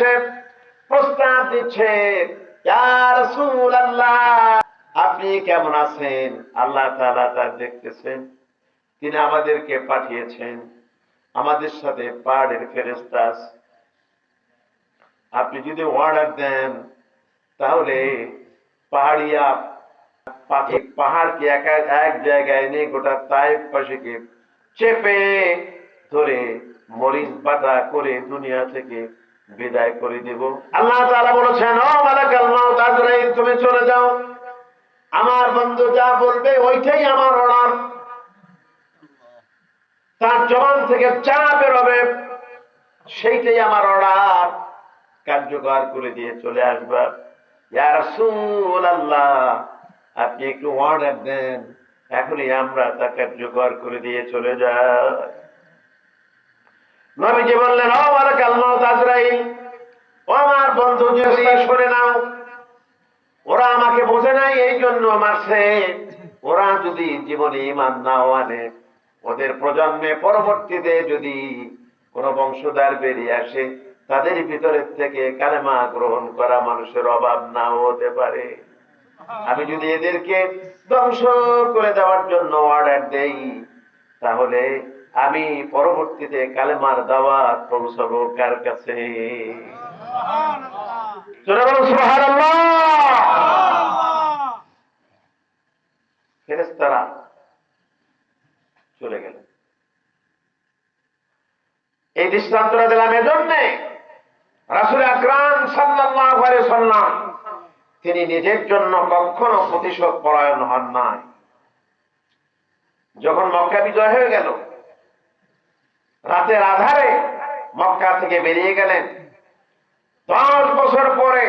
এসে প্রস্তাব দিচ্ছে আপনি কেমন আছেন? আল্লাহ তাআলা তা দেখতেছেন। তিনি আমাদেরকে পাঠিয়েছেন। আমাদের সাথে পাহাড়ের ফেরেস্তা আছে। আপনি যদি অর্ডার দেন, তাহলে পাহাড়িয়া পাখি পাহাড়কে একা, এক জায়গায় নিয়ে গোটা তাইফ পাশিকে চেপে ধরে মরিচ বাটা করে দুনিয়া থেকে বিদায় করে দেব। আল্লাহ তাআলা বলেছেন, ও মালাকাল মাউত, আজরাইল, তুমি চলে যাও। আমার বন্ধু যা বলবে, ওইটাই আমার অর্ডার। তার জবান থেকে যা বেরোবে, সেইটাই আমার অর্ডার। কার্যকর করে দিয়ে চলে আসবা। আপনি একটু অর্ডার দেন। এখনই আমরা তা কার্যকর করে দিয়ে চলে যাই। নবীজি বললেন ও আমার কালমাউত আজরাইল ও আমার বন্ধু যদি সরে নাও। ওরা আমাকে বোঝে নাই এই জন্য মারছে ওরা যদি জীবনে ইমান নাও আনে ওদের প্রজন্মে পরবর্তীতে যদি কোন বংশধর বেরিয়ে আসে তাদের ভিতরের থেকে কালেমা গ্রহণ করা মানুষের অভাব নাও হতে পারে। আমি যদি এদেরকে ধ্বংস করে দেওয়ার জন্য অর্ডার দেই তাহলে আমি পরবর্তীতে কালেমার দাওয়াত পৌঁছাবো কার কাছে? ফেরেশতারা চলে গেল। এই দৃষ্টান্তটা দিলাম এজন্যে রাসুল আকরাম সাল্লাম তিনি নিজের জন্য কখনো প্রতিশোধ পরায়ণ হন নাই। যখন মক্কা বিজয় হয়ে গেল রাতের আধারে মক্কা থেকে বেরিয়ে গেলেন। দশ বছর পরে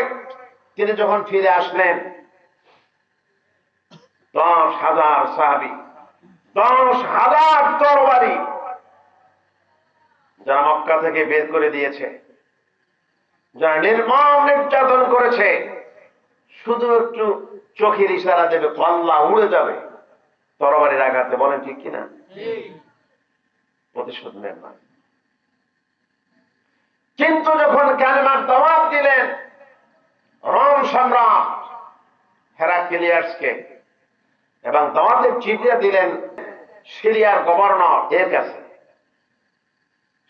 তিনি যখন ফিরে আসলেন, দশ হাজার সাহাবি, দশ হাজার তরবারি যারা মক্কা থেকে বের করে দিয়েছে, যারা নির্মম নির্যাতন করেছে, শুধু একটু চোখের ইশারা দেবে, পাল্লা উড়ে যাবে, তরবারির আঘাতে বলেন ঠিক কিনা? প্রতিশোধ নেন না কিন্তু যখন ক্যালমার জবাব দিলেন, রোম সম্রাট হেরাক্লিয়ার্সকে এবং দাওয়াতের চিঠিটা দিলেন, সিরিয়ার গভর্নর এর কাছে।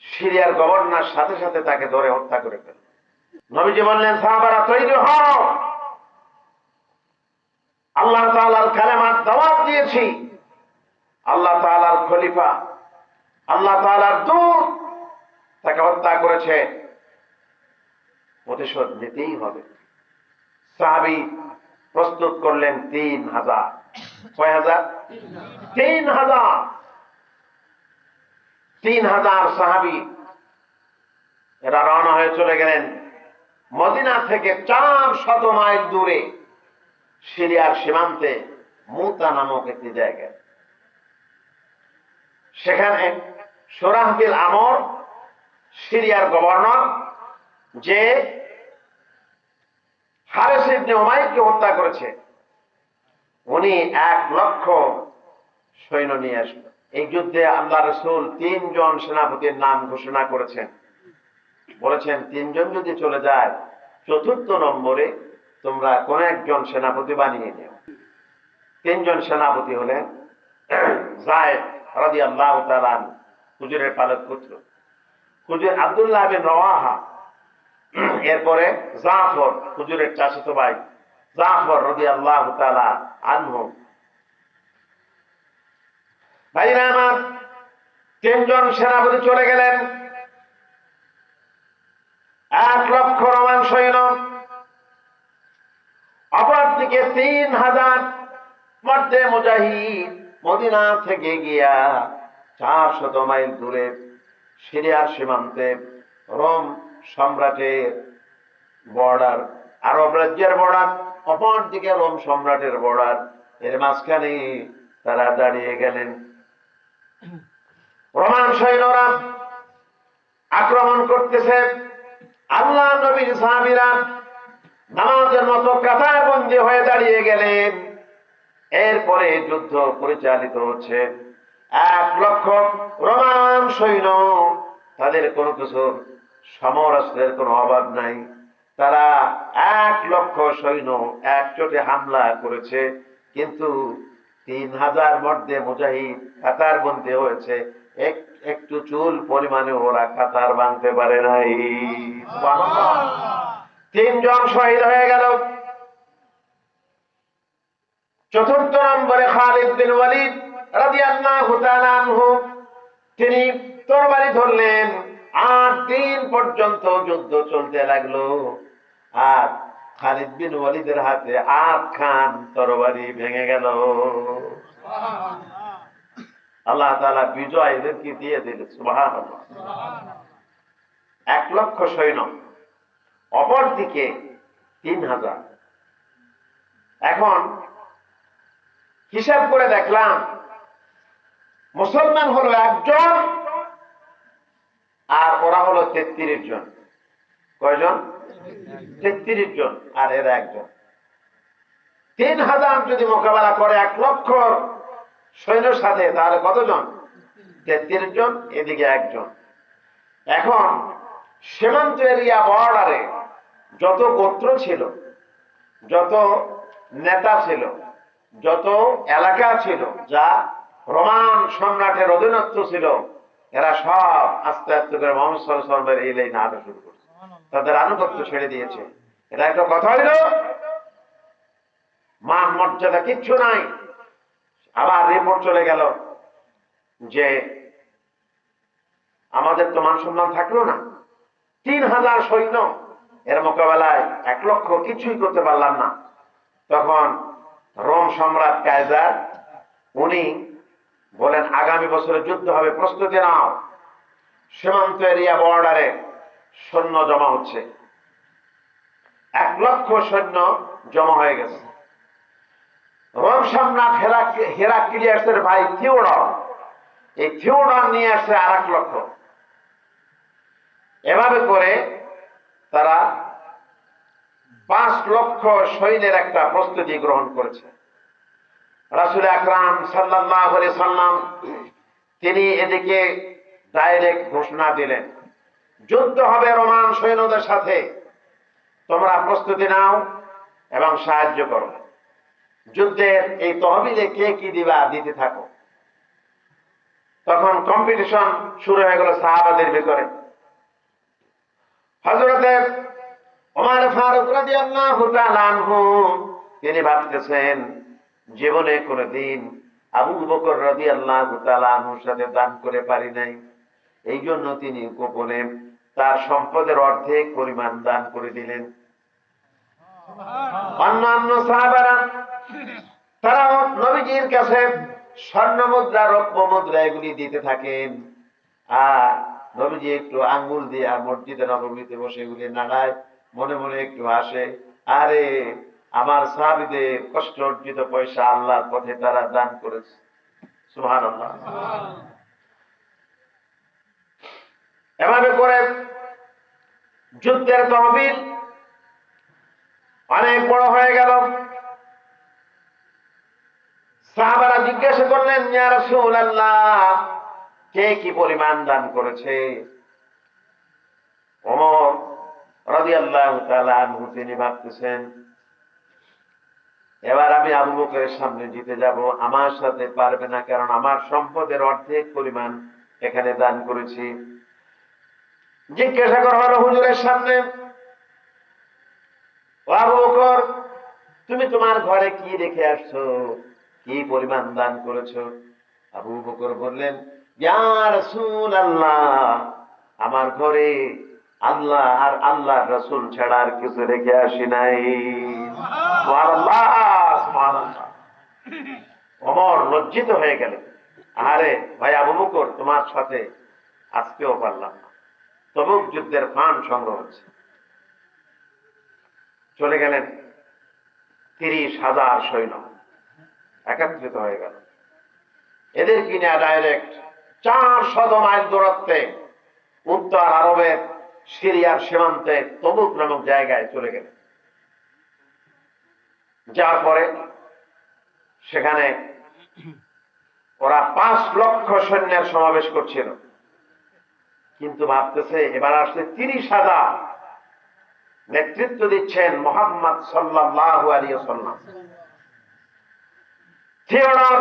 সিরিয়ার গভর্নর সাথে সাথে তাকে ধরে হত্যা করে ফেল নবীজি বললেন, সাহাবারা তৈরি হও। আল্লাহ তাআলার কালেমার দাওয়াত দিয়েছি। আল্লাহ তাআলার খলিফা আল্লাহ তাআলার দূত তাকে হত্যা করেছে। প্রতিশোধ নিতেই হবে। সাহাবি প্রস্তুত করলেন তিন হাজার। কয় হাজার? তিন হাজার। তিন হাজার সাহাবি এরা রওনা হয়ে চলে গেলেন মদিনা থেকে চার শত মাইল দূরে, সিরিয়ার সীমান্তে মুতা নামক একটি জায়গায়। সেখানে সোরাহবিল আমর, সিরিয়ার গভর্নর, যে হারেস ইবনে উমাইরকে হত্যা করেছে। উনি এক লক্ষ সৈন্য নিয়ে আসলো। এই যুদ্ধে আল্লাহ রসুল তিনজন সেনাপতির নাম ঘোষণা করেছেন। বলেছেন, তিনজন যদি চলে যায়, চতুর্থ নম্বরে তোমরা কোন একজন সেনাপতি বানিয়ে নিও। তিনজন সেনাপতি হলেন জায়দ রাদি আল্লাহ হুজুরের পালক পুত্র হুজুর আবদুল্লাহ বিন রওয়াহা, এরপরে জাফর হুজুরের চাষিত ভাই, জাফর রদি আল্লাহ তালা আনহু। ভাইরা আমার, তিনজন সেনাপতি চলে গেলেন। এক লক্ষ রোমান সৈন্য, অপরদিকে তিন হাজার মধ্যে মুজাহিদ মদিনা থেকে গিয়া চার শত মাইল দূরে সিরিয়ার সীমান্তে রোম সম্রাটের বর্ডার। আরব রাজ্যের বর্ডার অপর দিকে রোম সম্রাটের বর্ডার। এর মাঝখানে তারা দাঁড়িয়ে গেলেন। রোমান সৈন্যরা আক্রমণ করতেছে। আল্লাহ নবীর সাহাবিরা নামাজের মতো কাতার বন্দী হয়ে দাঁড়িয়ে গেলেন। এরপরে যুদ্ধ পরিচালিত হচ্ছে। এক লক্ষ রোমান সৈন্য। তাদের কোনো কিছুর সমরাস্ত্রের কোনো অভাব নাই। তারা এক লক্ষ সৈন্য একচোটে হামলা করেছে, কিন্তু তিন হাজার মধ্যে মুজাহিদ কাতার বন্দী হয়েছে। একটু চুল পরিমাণে ওরা কাতার ভাঙতে পারে নাই। তিনজন শহীদ হয়ে গেল। চতুর্থ নম্বরে খালিদ বিন ওয়ালিদ তিনি তরবারি ধরলেন। আট দিন পর্যন্ত যুদ্ধ চলতে লাগল। আর খালিদ বিন ওয়ালিদের হাতে আট খান তরবারি ভেঙে গেল। আল্লাহ তাআলা বিজয় এদেরকে দিয়ে দিলেন, সুবহানাল্লাহ। এক লক্ষ সৈন্য অপর দিকে তিন হাজার। এখন হিসাব করে দেখলাম মুসলমান হলো একজন, আর ওরা হলো তেত্রিশ জন। কয়জন? তেত্রিশ জন, আর এরা একজন। তিন হাজার যদি মোকাবেলা করে এক লক্ষ সৈন্যের সাথে, তাহলে কতজন? তেত্রিশ জন, এদিকে একজন। এখন সীমান্ত এরিয়া বর্ডারে যত গোত্র ছিল, যত নেতা ছিল, যত এলাকা ছিল, যা রোমান সম্রাটের অধীনত্ব ছিল। এরা সব আস্তে আস্তে করে মোহাম্মদ সাল্লামের এই লাইনে আটা শুরু করছে। তাদের আনুগত্য ছেড়ে দিয়েছে। এটা একটা কথা হইল, মান মর্যাদা কিচ্ছু নাই। আবার রিপোর্ট চলে গেল যে আমাদের তো মান সম্মান থাকল না। তিন হাজার সৈন্য এর মোকাবেলায় এক লক্ষ কিছুই করতে পারলাম না। তখন রোম সম্রাট কায়জার, উনি বলেন, আগামী বছরে যুদ্ধ হবে, প্রস্তুতি নাও। সীমান্ত এরিয়া বর্ডারে সৈন্য জমা হচ্ছে। এক লক্ষ সৈন্য জমা হয়ে গেছে। রোম সম্রাট হেরাক্লিয়াসের ভাই থিওডর, এই থিওডর নিয়ে আসছে আর এক লক্ষ। এভাবে করে তারা পাঁচ লক্ষ সৈন্যের একটা প্রস্তুতি গ্রহণ করেছে। রাসুল আকরাম সাল্লাহ সাল্লাম, তিনি এদিকে ডাইরেক্ট ঘোষণা দিলেন। যুদ্ধ হবে রোমান সৈন্যদের সাথে। তোমরা প্রস্তুতি নাও এবং সাহায্য করো। যুদ্ধের এই তহবিলে কে কি দিবা দিতে থাকো। তখন কম্পিটিশন শুরু হয়ে গেল সাহাবাদের ভিতরে। হজরতের ওমার ফারুক তাআলা আনহু, তিনি ভাবতেছেন জীবনে কোনদিন আবু বকর রাদিয়াল্লাহু তাআলা আনহুর সাথে দান করে পারি নাই। এই জন্য তিনি গোপনে তার সম্পদের অর্ধেক পরিমাণ দান করে দিলেন। অন্যান্য সাহাবারা তারাও নবীজির কাছে স্বর্ণ মুদ্রা রৌপ্য মুদ্রা এগুলি দিতে থাকেন। আর নবীজি একটু আঙ্গুল দিয়ে আর মসজিদে নবমীতে বসে এগুলি নাড়ায় মনে মনে একটু হাসে আরে আমার সাহাবিদের কষ্ট অর্জিত পয়সা আল্লাহর পথে তারা দান করেছে। সুহান আল্লাহ এভাবে করে যুদ্ধের তহবিল অনেক বড় হয়ে গেল। সাহাবারা জিজ্ঞাসা করলেন কে কি পরিমাণ দান করেছে? ওমর রাদিয়াল্লাহু আল্লাহ তিনি ভাবতেছেন এবার আমি আবু বকরের সামনে জিতে যাব। আমার সাথে পারবে না, কারণ আমার সম্পদের অর্ধেক পরিমাণ এখানে দান করেছি। জিজ্ঞাসা করা হলো হুজুরের সামনে। আবু বকর, তুমি তোমার ঘরে কি রেখে আসছো? কি পরিমাণ দান করেছ? আবু বকর বললেন রাসূলুল্লাহ, আমার ঘরে আল্লাহ আর আল্লাহ রসুল ছাড়া আর কিছু রেখে আসি নাই। সুবহানাল্লাহ। অমর লজ্জিত হয়ে গেলেন আরে ভাই আবু বকর, তোমার সাথে আজকেও পারলাম না। তবুক যুদ্ধের ফান সংগ্রহ হচ্ছে। চলে গেলেন তিরিশ হাজার সৈন্য। একত্রিত হয়ে গেল। এদের কিনা ডাইরেক্ট চার শত মাইল দূরত্বে উত্তর আরবের সিরিয়ার সীমান্তে তবুক নামক জায়গায় চলে গেলেন। যার পরে সেখানে ওরা পাঁচ লক্ষ সৈন্যের সমাবেশ করছিল। কিন্তু ভাবতেছে, এবার আসছে তিরিশ হাজার নেতৃত্ব দিচ্ছেন মোহাম্মদ সাল্লাহ আলিয়া সাল্লাম থিওডর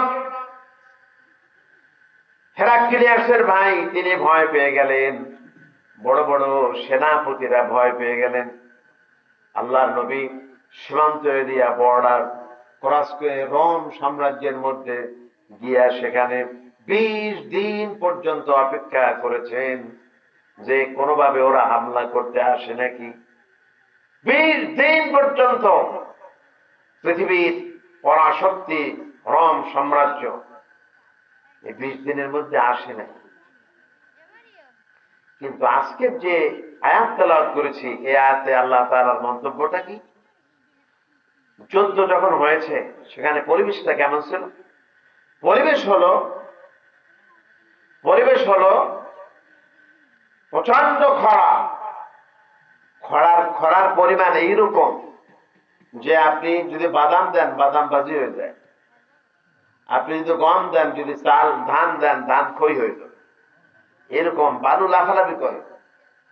হেরাক্লিয়াসের ভাই, তিনি ভয় পেয়ে গেলেন। বড় বড় সেনাপতিরা ভয় পেয়ে গেলেন। আল্লাহ নবী সীমান্ত এরিয়া বর্ডার রোম সাম্রাজ্যের মধ্যে গিয়া সেখানে বিশ দিন পর্যন্ত অপেক্ষা করেছেন যে কোনোভাবে ওরা হামলা করতে আসে নাকি। বিশ দিন পর্যন্ত পৃথিবীর পরাশক্তি রোম সাম্রাজ্য এই বিশ দিনের মধ্যে আসে নাই। কিন্তু আজকের যে আয়াত করেছি, এই আয়াতে আল্লাহ তাআলার মন্তব্যটা কি? যুদ্ধ যখন হয়েছে, সেখানে পরিবেশটা কেমন ছিল? পরিবেশ হলো পরিবেশ হলো প্রচণ্ড খরা। খরার খরার পরিমাণ এইরকম যে আপনি যদি বাদাম দেন, বাদাম বাজি হয়ে যায়। আপনি যদি গম দেন, যদি চাল, ধান দেন, ধান ক্ষয় হয়ে যাবে এরকম বালু লাফালাফি করে।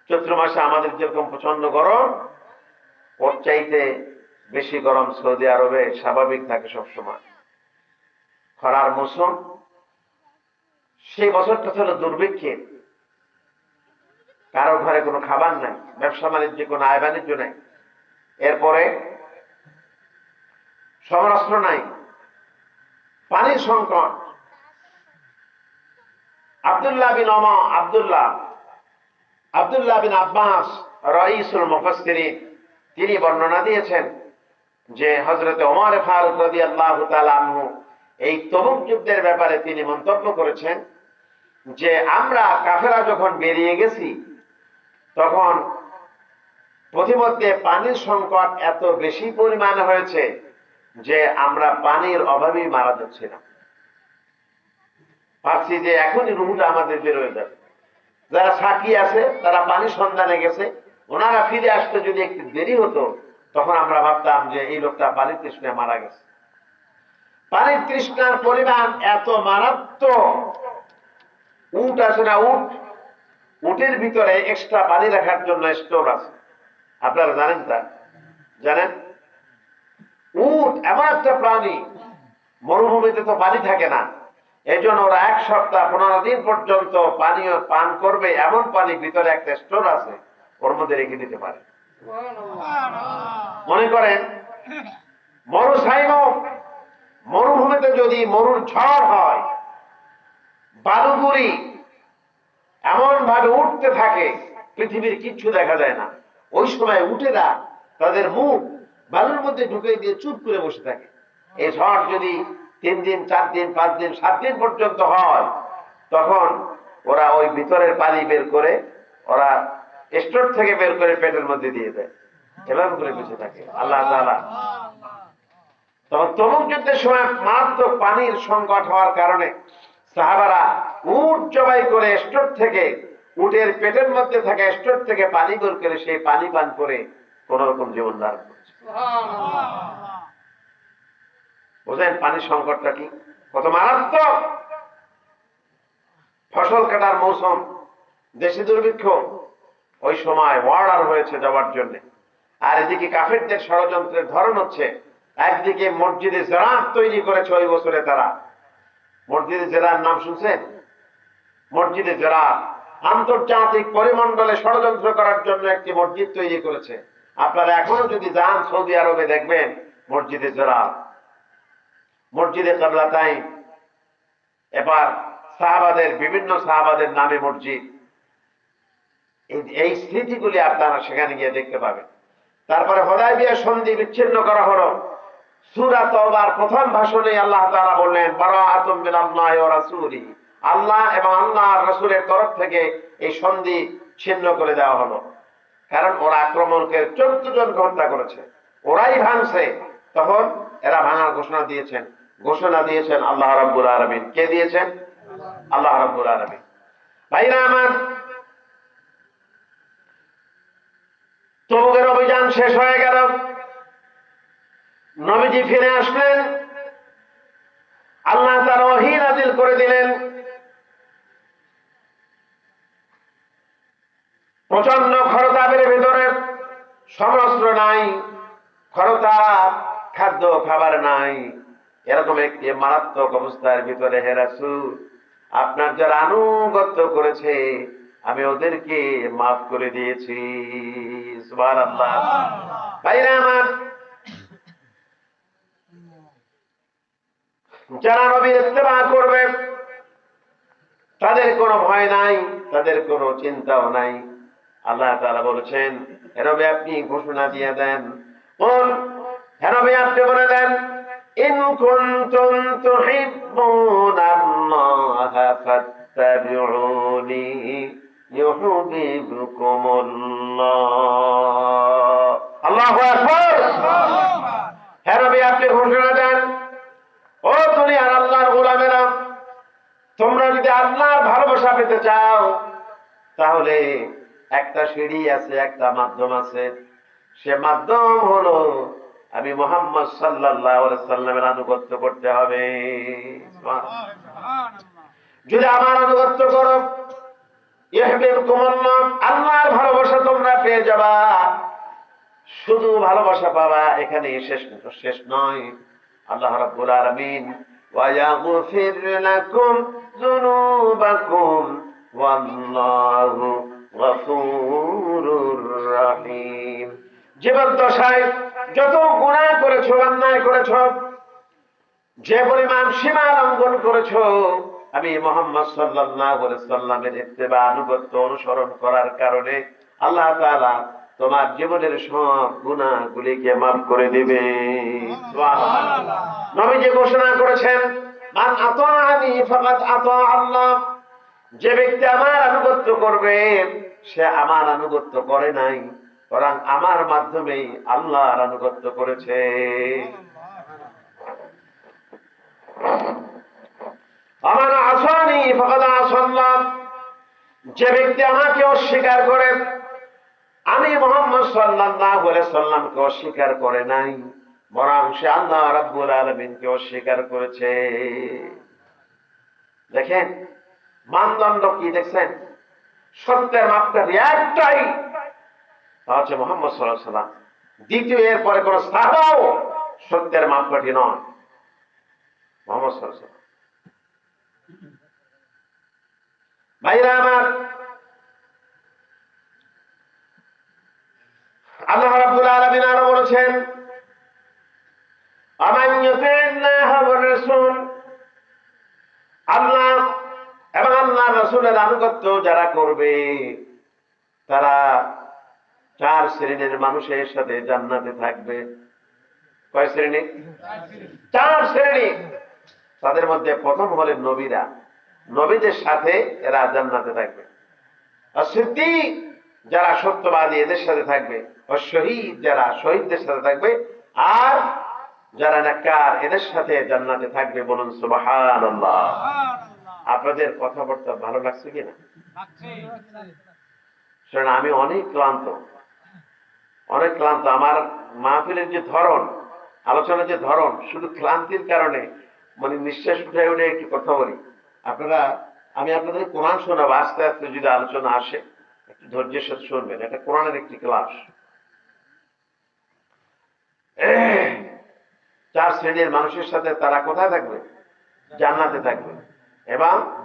চৈত্র মাসে আমাদের যেরকম প্রচণ্ড গরম, ওর চাইতে বেশি গরম সৌদি আরবে স্বাভাবিক থাকে সবসময়। খরার মৌসুম, সেই বছরটা ছিল দুর্ভিক্ষের কারও ঘরে কোনো খাবার নাই, ব্যবসা বাণিজ্যে, কোনো আয় বাণিজ্য নাই। এরপরে সমরাস্ত্র নাই, পানির সংকট। আবদুল্লাহ বিন অমা আবদুল্লাহ আবদুল্লাহ বিন আব্বাস রঈসুল মুফাসসিরিন, তিনি বর্ণনা দিয়েছেন যে হযরতে ওমর ফারুক তাআলা আনহু এই তবুক যুদ্ধের ব্যাপারে তিনি মন্তব্য করেছেন যে আমরা কাফেরা যখন বেরিয়ে গেছি, তখন প্রতিমধ্যে পানির সংকট এত বেশি পরিমাণে হয়েছে যে আমরা পানির অভাবেই মারা যাচ্ছিলাম ভাবছি যে এখনই রুহুটা আমাদের বেরোয় যাবে। যারা সাকি আছে, তারা পানি সন্ধানে গেছে, ওনারা ফিরে আসতে যদি একটু দেরি হতো তখন আমরা ভাবতাম যে এই লোকটা পানির তৃষ্ণায় মারা গেছে। পানির তৃষ্ণার পরিমাণ এত মারাত্মক। উট আছে না উট? উটের ভিতরে এক্সট্রা পানি রাখার জন্য স্টোর আছে। আপনারা জানেন তা? জানেন? উট এমন একটা প্রাণী, মরুভূমিতে তো পানি থাকে না। এই জন্য ওরা এক সপ্তাহ, পনেরো দিন পর্যন্ত পানীয় পান করবে, এমন পানি ভিতরে একটা স্টোর আছে, ওর মধ্যে রেখে দিতে পারে। মনে করেন, মরু সাইম, মরুভূমিতে যদি মরুর ঝড় হয় বালুগুড়ি এমন ভাবে উঠতে থাকে, পৃথিবীর কিচ্ছু দেখা যায় না। ওই সময় উঠেরা তাদের মুখ বালুর মধ্যে ঢুকে দিয়ে চুপ করে বসে থাকে। এই ঝড় যদি তিন দিন, চার দিন, পাঁচ দিন, সাত দিন পর্যন্ত হয়, তখন ওরা ওই ভিতরের পানি বের করে, ওরা স্টোর থেকে বের করে পেটের মধ্যে দিয়ে দেয়। এভাবে করে বেঁচে থাকে। আল্লাহ তখন তমুক যুদ্ধের সময় মাত্র পানির সংকট হওয়ার কারণে সাহাবারা উট জবাই করে স্টোর থেকে, উটের পেটের মধ্যে থাকা স্টোর থেকে পানি বের করে সেই পানি পান করে কোন রকম জীবন ধারণ করছে। বুঝলেন পানির সংকটটা কি? কত মারাত্মক! ফসল কাটার মৌসুম, দেশি দুর্ভিক্ষ ওই সময় অর্ডার হয়েছে যাওয়ার জন্য। আর এদিকে কাফেরদের ষড়যন্ত্রের ধরন হচ্ছে, একদিকে মসজিদে জেরাত তৈরি করেছে ওই বছরে তারা। মসজিদে জেরার নাম শুনছেন? মসজিদে জেরাত আন্তর্জাতিক পরিমণ্ডলে ষড়যন্ত্র করার জন্য একটি মসজিদ তৈরি করেছে। আপনারা এখনও যদি যান সৌদি আরবে দেখবেন মসজিদে জেরাত। মসজিদে কাবলা তাই এবার সাহাবাদের, বিভিন্ন সাহাবাদের নামে মসজিদ। এই- স্মৃতিগুলি আপনারা সেখানে গিয়ে দেখতে পাবেন। তারপরে হদায় বিয়ে সন্ধি বিচ্ছিন্ন করা হলো। সুরা প্রথম ভাষণে আল্লাহ তাআলা বললেন রাসূলি। আল্লাহ এবং আল্লাহ রাসূলের তরফ থেকে এই সন্ধি ছিন্ন করে দেওয়া হলো। কারণ ওরা আক্রমণকে চোদ্দ জন হত্যা করেছে। ওরাই ভাঙছে। তখন এরা ভাঙার ঘোষণা দিয়েছেন। ঘোষণা দিয়েছেন আল্লাহ রাব্বুল আলামিন। কে দিয়েছেন? আল্লাহ রাব্বুল আলামিন। ভাইরা আমার তবুকের অভিযান শেষ হয়ে গেল। নবীজি ফিরে আসলেন। আল্লাহ তার ওহী নাজিল করে দিলেন। প্রচণ্ড খরতাপের ভিতরে সমস্ত নাই খরতাপ খাদ্য, খাবার নাই। এরকম একটি মারাত্মক অবস্থার ভিতরে হেরাসু আপনার যারা আনুগত্য করেছে আমি ওদেরকে মাফ করে দিয়েছি। ভাইরা আমার, যারা নবীর ইত্তেবা করবে, তাদের কোনো ভয় নাই, তাদের কোনো চিন্তাও নাই। আল্লাহ তারা বলেছেন হেরবে আপনি ঘোষণা দিয়ে দেন। হেরবে আপনি বলে দেন, ইন কুনতুম ফাত্তাবিউনি। আপনি ঘোষণা দেন। ও দুনিয়ার আল্লাহর গোলামেরা তোমরা যদি আল্লাহর ভালোবাসা পেতে চাও তাহলে একটা সিঁড়ি আছে একটা মাধ্যম আছে। সে মাধ্যম হলো আমি মোহাম্মদ সাল্লাহ সাল্লামের আনুগত্য করতে হবে। যদি আমার আনুগত্য করো আল্লাহর ভালোবাসা তোমরা পেয়ে যাবা শুধু ভালোবাসা পাবা এখানে শেষ শেষ নয় আল্লাহ রাব্বুল আলামিন ويغفر لكم ذنوبكم والله غفور رحيم জীবন দশায় যত গুনাহ করেছো অন্যায় করেছো যে পরিমাণ সীমা লঙ্ঘন করেছো আমি মোহাম্মদ সাল্লামের ইত্তেবা আনুগত্য অনুসরণ করার কারণে আল্লাহ তাআলা তোমার জীবনের সব গুনাহগুলিকে মাফ করে দিবে। সুবহানাল্লাহ। নবীজি ঘোষণা করেছেন মান আতা আল্লাহ। যে ব্যক্তি আমার আনুগত্য করবে সে আমার আনুগত্য করে নাই বরং আমার মাধ্যমেই আল্লাহর আনুগত্য করেছে। আমার আসানি ফাকাদ আসাল্লাহ যে ব্যক্তি আমাকে অস্বীকার করে, আমি মোহাম্মদ আলাইহি সাল্লামকে অস্বীকার করে নাই, বরং সে আল্লাহ রাব্বুল আলামিনকে অস্বীকার করেছে। দেখেন, মানদণ্ড কি দেখছেন? সত্যের মাপকাঠি একটাই, তা হচ্ছে মোহাম্মদ সাল্লাহ সাল্লাম। দ্বিতীয় এর পরে কোন সাহাবাও সত্যের মাপকাঠি নয়। মোহাম্মদ সাল্লাহ সাল্লাম ভাইরা আমার আল্লাহ রাব্বুল আলামিন আরও বলেছেন আমান ইউতিল্লাহ ওয়া রাসূল আল্লাহ এবং আল্লাহ রাসূলের আনুগত্য যারা করবে তারা চার শ্রেণির মানুষের সাথে জান্নাতে থাকবে। কয় শ্রেণি। চার শ্রেণি। তাদের মধ্যে প্রথম হলেন নবীরা। নবীদের সাথে এরা জান্নাতে থাকবে। সিদ্দিক যারা সত্যবাদী এদের সাথে থাকবে ও শহীদ যারা শহীদদের সাথে থাকবে, আর যারা নাকার এদের সাথে জান্নাতে থাকবে বলুন সুবহানাল্লাহ। আপনাদের কথাবার্তা ভালো লাগছে কিনা? শোনেন, আমি অনেক ক্লান্ত। অনেক ক্লান্ত। আমার মাহফিলের যে ধরন, আলোচনার যে ধরন, শুধু ক্লান্তির কারণে মানে নিঃশ্বাস উঠে উঠে একটু কথা বলি। আপনারা, আমি আপনাদের কোরআন শোনাবো, আস্তে আস্তে যদি আলোচনা আসে, একটু ধৈর্যের সাথে শুনবেন, এটা কোরআনের একটি ক্লাস। চার শ্রেণির মানুষের সাথে তারা কোথায় থাকবে? জান্নাতে থাকবে। এবং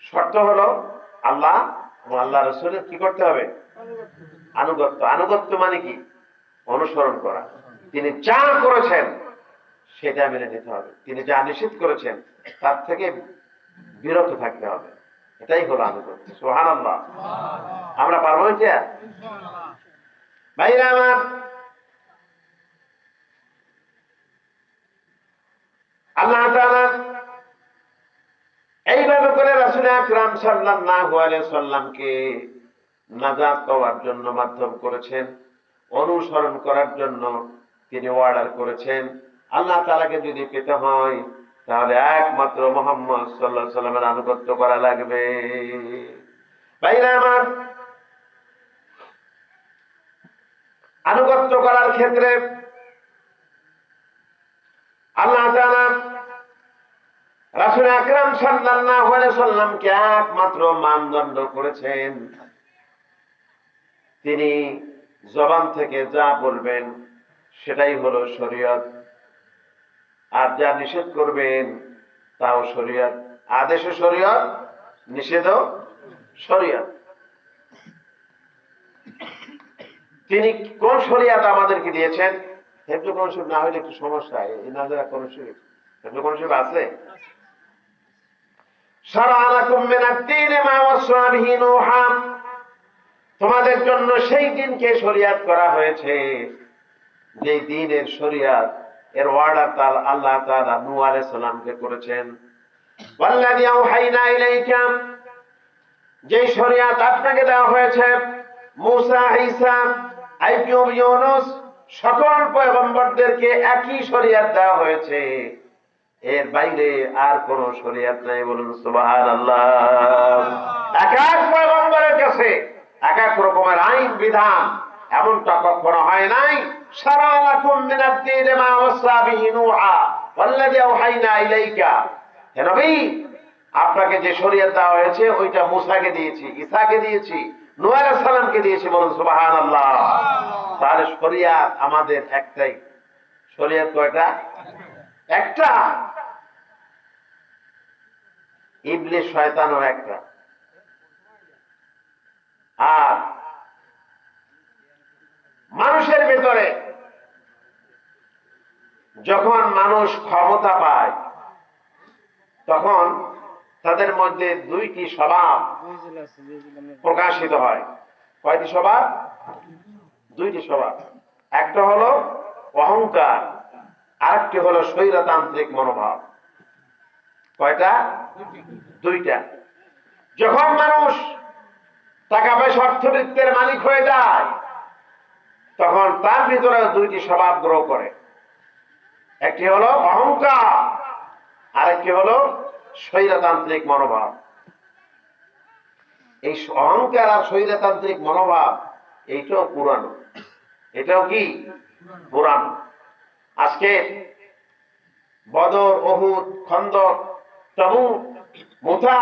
শর্ত হলো, আল্লাহ এবং আল্লাহ রসুলের কি করতে হবে? আনুগত্য। আনুগত্য মানে কি? অনুসরণ করা। তিনি যা করেছেন সেটা মেনে নিতে হবে। তিনি যা নিষেধ করেছেন তার থেকে বিরত থাকতে হবে। এটাই হলো আনুগত্য। সোহান আমরা পারব এটা ভাইরা আমার আল্লাহ এইভাবে করে রাসূল আকরাম আলাইহি সাল্লামকে নাজাত পাওয়ার জন্য মাধ্যম করেছেন অনুসরণ করার জন্য তিনি অর্ডার করেছেন। আল্লাহ তাআলাকে যদি পেতে হয়, তাহলে একমাত্র মোহাম্মদ আলাইহি সাল্লামের আনুগত্য করা লাগবে। আমার, আনুগত্য করার ক্ষেত্রে আল্লাহ রাসুল আকরাম সাল্লাল্লাহু সাল্লামকে একমাত্র মানদণ্ড করেছেন। তিনি জবান থেকে যা বলবেন, সেটাই হলো শরীয়ত। আর যা নিষেধ করবেন, তাও শরীয়ত। আদেশ শরীয়ত নিষেধ শরীয়ত। তিনি কোন শরিয়াত আমাদেরকে দিয়েছেন? হেফজু কোন না হলে একটু সমস্যা এই নাজারা কোন শরীফ হেফজু কোন আছে? তোমাদের জন্য সেই দিনকে শরিয়াত করা হয়েছে। যে দিনের শরিয়াত এর ওয়ার্ডার তার আল্লাহ তাআলা নূহ আলাইহিস সালামকে করেছেন। যে শরিয়াত আপনাকে দেওয়া হয়েছে, মুসা, ঈসা, আইয়ুব, ইউনুস, সকল পয়গম্বরদেরকে একই শরিয়াত দেওয়া হয়েছে। এর বাইরে আর কোন শরিয়াত নাই বলুন সুবহানাল্লাহ। এক এক পয়গম্বরের কাছে এক এক রকমের আইন, বিধান এমনটা কখনো হয় নাই। সারালাকুম মিনাদ দীন মা ওয়াসা বিহি নূহা ওয়াল্লাযী আওহাইনা ইলাইকা। হে নবী আপনাকে যে শরীয়ত দেওয়া হয়েছে ওইটা মুসাকে দিয়েছি ঈসাকে দিয়েছি নূহ আলাইহিস সালামকে দিয়েছি বলুন সুবহানাল্লাহ। তাহলে শরিয়াত আমাদের একটাই। শরিয়াত কয়টা? একটা। ইবলিশ শয়তানও একটা। আর মানুষের ভেতরে। যখন মানুষ ক্ষমতা পায়, তখন তাদের মধ্যে দুইটি স্বভাব প্রকাশিত হয়। কয়টি স্বভাব? দুইটি স্বভাব। একটা হলো অহংকার, আরেকটি হলো স্বৈরতান্ত্রিক মনোভাব। কয়টা? দুইটা। যখন মানুষ টাকা পয়সা অর্থবৃত্তের মালিক হয়ে যায় তখন তার ভিতরে দুইটি স্বভাব গ্রহ করে। একটি হলো অহংকার, আরেকটি হলো স্বৈরতান্ত্রিক মনোভাব। এই অহংকার আর স্বৈরতান্ত্রিক মনোভাব, এইটাও পুরানো। এটাও কি? পুরানো। আজকে বদর অহুদ খন্দক তবুক মুথা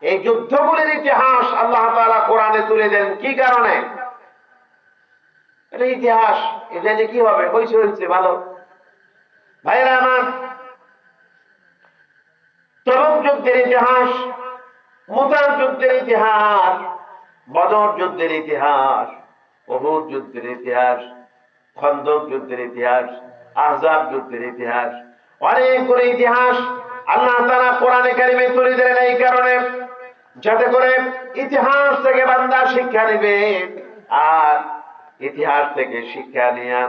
এই যুদ্ধগুলির ইতিহাস আল্লাহ তাআলা কোরআনে তুলে দেন। কি কারণে? এটা ইতিহাস কি হবে? হয়েছে হয়েছে ভালো। ভাইরা আমার তবুক যুদ্ধের ইতিহাস, মুতার যুদ্ধের ইতিহাস, বদর যুদ্ধের ইতিহাস যুদ্ধের ইতিহাস, খন্দক যুদ্ধের ইতিহাস, আহজাব যুদ্ধের ইতিহাস। অনেকগুলো ইতিহাস আল্লাহ তারা কোরআনে কারিমে তুলে দিলেন এই কারণে, যাতে করে ইতিহাস থেকে বান্দা শিক্ষা নেবে। আর ইতিহাস থেকে শিক্ষা নিয়ে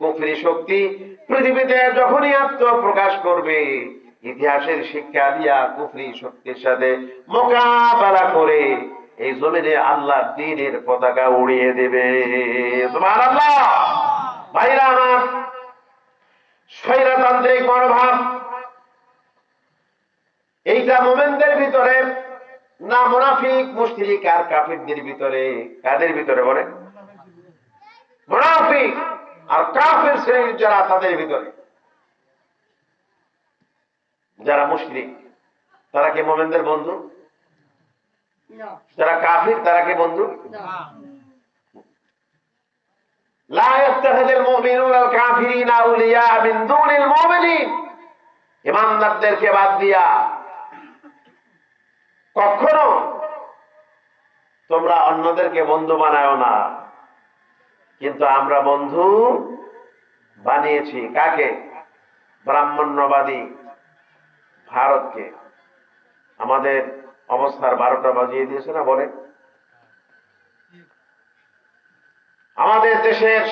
কুফরি শক্তি পৃথিবীতে যখনই আত্মপ্রকাশ করবে, ইতিহাসের শিক্ষা দিয়া কুফরি শক্তির সাথে মোকাবেলা করে এই জমিনে আল্লাহ দিনের পতাকা উড়িয়ে দেবে। তোমার আল্লাহ ভাইরা আমার, স্বৈরতান্ত্রিক মনোভাব, এইটা মোমেনদের ভিতরে না মুনাফিক, মুশরিক আর কাফিরদের ভিতরে? কাদের ভিতরে বলে মুনাফিক আর কাফির শ্রেণীর যারা তাদের ভিতরে যারা মুশরিক তারা কি মোমেনদের বন্ধু যারা কাফির তারা কি বন্ধু لا يتخذ المؤمنون الكافرين أولياء من دون المؤمنين ইমানদারদেরকে বাদ দিয়া কখনো তোমরা অন্যদেরকে বন্ধু বানায় না কিন্তু আমরা বন্ধু বানিয়েছি কাকে? ব্রাহ্মণ্যবাদী ভারতকে। আমাদের অবস্থার বারোটা বাজিয়ে দিয়েছে না বলে? আমাদের দেশের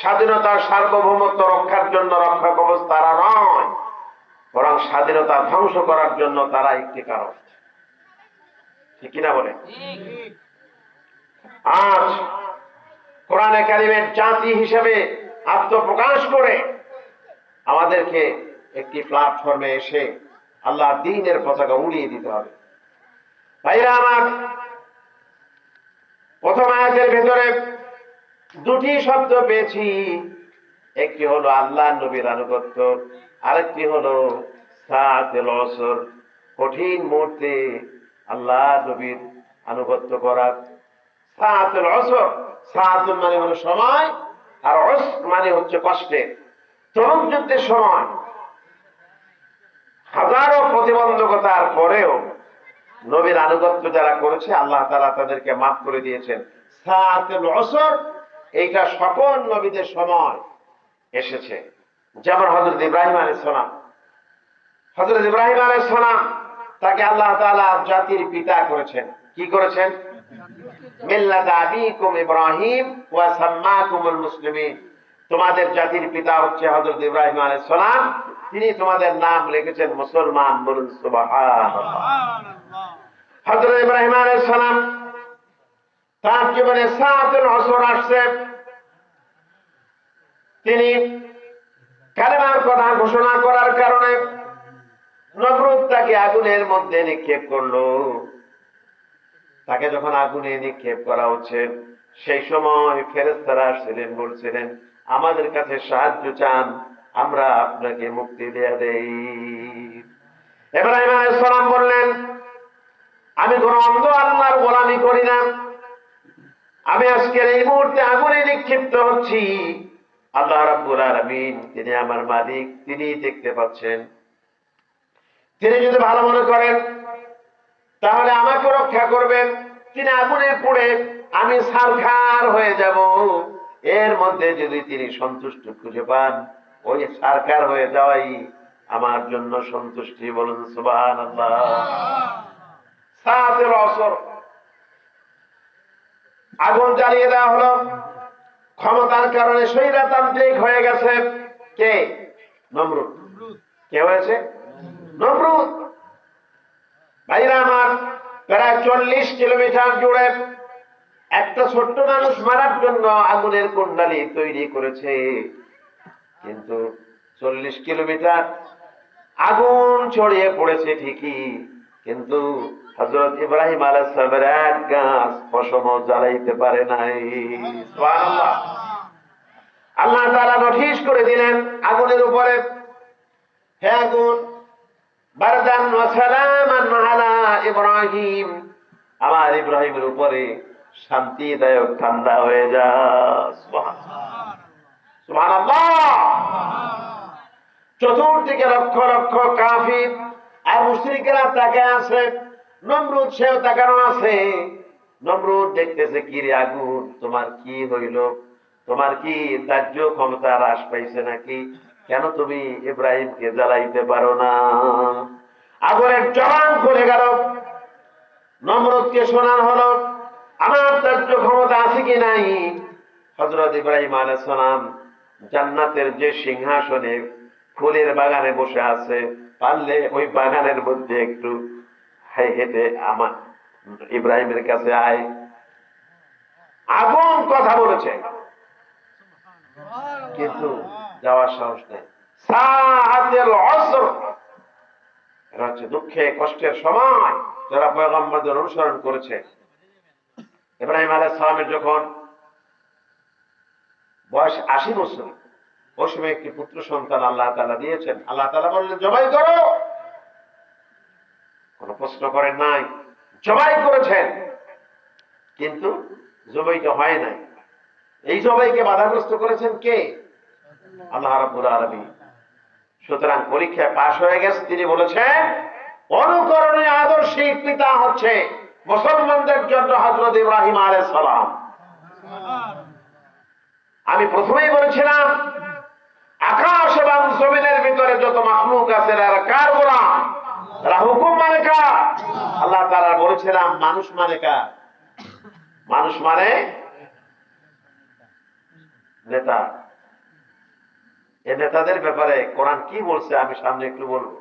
স্বাধীনতার সার্বভৌমত্ব রক্ষার জন্য রক্ষা কবচ তারা নয় বরং স্বাধীনতা ধ্বংস করার জন্য তারা একটি কারণ। ঠিক কিনা বলে? আজ কোরআনে কারিমের জাতি হিসেবে আত্মপ্রকাশ করে আমাদেরকে একটি প্ল্যাটফর্মে এসে আল্লাহ দিনের পতাকা উড়িয়ে দিতে হবে। ভাইরা আমার, প্রথম আয়াতের ভেতরে দুটি শব্দ পেয়েছি। একটি হলো আল্লাহ নবীর আনুগত্য, আরেকটি হলো কঠিন মুহূর্তে আল্লাহ নবীর আনুগত্য করার সাহাতুল অসর সাহাতুল মানে হলো সময়, আর অস মানে হচ্ছে কষ্টে। তরুণ যুদ্ধের সময়। হাজারো প্রতিবন্ধকতার পরেও নবীর আনুগত্য যারা করেছে, আল্লাহ তালা তাদেরকে মাফ করে দিয়েছেন। সাহাতুল অসর এইটা সকল নবীদের সময় এসেছে। যেমন হজরত ইব্রাহিম আলী আলাইসালাম হজরত ইব্রাহিম আলাইসালাম তাকে আল্লাহ তাআলা জাতির পিতা করেছেন। কি করেছেন? তোমাদের জাতির পিতা হচ্ছে হযরত ইব্রাহিম আলাইহিস সালাম। তিনি তোমাদের নাম রেখেছেন মুসলমান বলুন হযরত ইব্রাহিম আলাইহিস সালাম, তার জীবনে সাতুল আসর আসছে। তিনি কালেমার কথা ঘোষণা করার কারণে নবরুদ তাকে আগুনের মধ্যে নিক্ষেপ করল। তাকে যখন আগুনে নিক্ষেপ করা হচ্ছে, সেই সময় ফেরেস্তারা আসছিলেন, বলছিলেন, আমাদের কাছে সাহায্য চান, আমরা আপনাকে মুক্তি দেয়া দেই। এব্রাহিম আলাইহিস সালাম বললেন, আমি কোন অন্ধ আল্লাহর গোলামি করি না। আমি আজকের এই মুহূর্তে আগুনে নিক্ষিপ্ত হচ্ছি। আল্লাহ রাব্বুল আলামিন, তিনি আমার মালিক তিনি দেখতে পাচ্ছেন। তিনি যদি ভালো মনে করেন তাহলে আমাকে রক্ষা করবেন। তিনি আগুনে পড়ে আমি সারখার হয়ে যাব। এর মধ্যে যদি তিনি সন্তুষ্ট খুঁজে পান, ওই সারকার হয়ে যাওয়াই আমার জন্য সন্তুষ্টি বলুন সুবাহ সাতের অসর। আগুন জ্বালিয়ে দেওয়া হলো। ক্ষমতার কারণে স্বৈরাতান্ত্রিক হয়ে গেছে। কে? নমরুদ। কে হয়েছে? নমরুদ। ভাইরা আমার প্রায় চল্লিশ কিলোমিটার জুড়ে একটা ছোট্ট মানুষ মারার জন্য আগুনের কুণ্ডালি তৈরি করেছে। কিন্তু চল্লিশ কিলোমিটার আগুন ছড়িয়ে পড়েছে ঠিকই, কিন্তু হজরত ইব্রাহিম আলাইসালামের এক গাছ ফসম জ্বালাইতে পারে নাই। আল্লাহ তারা নোটিশ করে দিলেন আগুনের উপরে, হে আগুন ইব্রাহিম। আমার ইব্রাহিমের উপরে শান্তিদায়ক ঠান্ডা হয়ে যা চতুর্দিকে লক্ষ লক্ষ কাফির আর মুশরিকেরা তাকে আছে, নমরুদ সেও তাকানো আছে। নমরুদ দেখতেছে কি রে আগুন, তোমার কি হইল? তোমার কি দাহ্য ক্ষমতা হ্রাস পাইছে নাকি? কেন তুমি ইব্রাহিমকে জ্বালাইতে পারো না? আগুনের জবান খুলে গেল। নমরুদকে শোনার হলো, আমার দাহ্য ক্ষমতা আছে কি নাই? হজরত ইব্রাহিম আলাইহিস সালাম জান্নাতের যে সিংহাসনে ফুলের বাগানে বসে আছে, পারলে ওই বাগানের মধ্যে একটু হেঁটে আমার ইব্রাহিমের কাছে আয়। আগুন কথা বলেছে। কিন্তু যাওয়ার সাহস নেই। এটা হচ্ছে দুঃখে কষ্টের সময় যারা পয়গম্বরদের অনুসরণ করেছে। ইব্রাহিম আলাইহিস সালামের যখন বয়স আশি বছর ওই সময় একটি পুত্র সন্তান আল্লাহ তালা দিয়েছেন। আল্লাহ তালা বললেন জবাই করো। কোন প্রশ্ন করেন নাই। জবাই করেছেন। কিন্তু জবাইটা হয় নাই। এই জবাইকে বাধাগ্রস্ত করেছেন কে? আল্লাহ রাব্বুল আলামিন। সুতরাং পরীক্ষায় পাশ হয়ে গেছে, তিনি বলেছেন অনুকরণীয় আদর্শিক পিতা হচ্ছে মুসলমানদের জন্য হজরত ইব্রাহিম আলাইহিস সালাম। আমি প্রথমেই বলেছিলাম, আকাশ এবং জমিনের ভিতরে যত মাখলুক আছে কার গোলাম? এরা হুকুম মানে কার? আল্লাহ তারা বলেছিলাম, মানুষ মানে কার? মানুষ মানে নেতা। এ নেতাদের ব্যাপারে কোরআন কি বলছে আমি সামনে একটু বলব।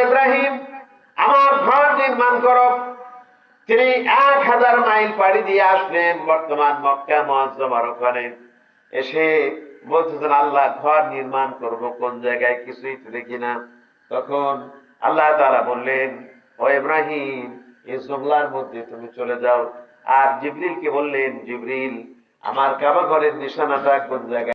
ইব্রাহিম আমার নির্মাণ তিনি এক হাজার মাইল পাড়ি দিয়ে আসলেন বর্তমান মক্কা মহাজমার ওখানে। এসে বলতেছেন আল্লাহ ঘর নির্মাণ করব, কোন জায়গায় কিছুই তো দেখি না তখন আল্লাহ তারা বললেন, ও ইব্রাহিম, এই জমলার মধ্যে তুমি চলে যাও। আর জিবরিলকে বললেন, জিবরিল, আমার কাবা ঘরের নিশানাটা কোন জায়গায়